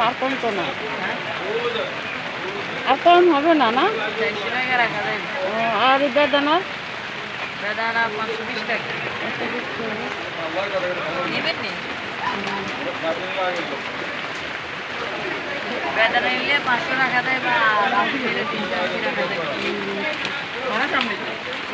আর কম তো না। আর কম হবে না না? আর এই বেদানার? বেদানা পাঁচশো বিশ টাকা। বেদানা নিলে পাঁচশো টাকা দেয় বা তিনশো আশি টাকা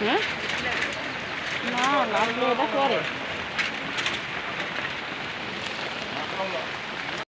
হ্যাঁ? না লাগলে এটা করে।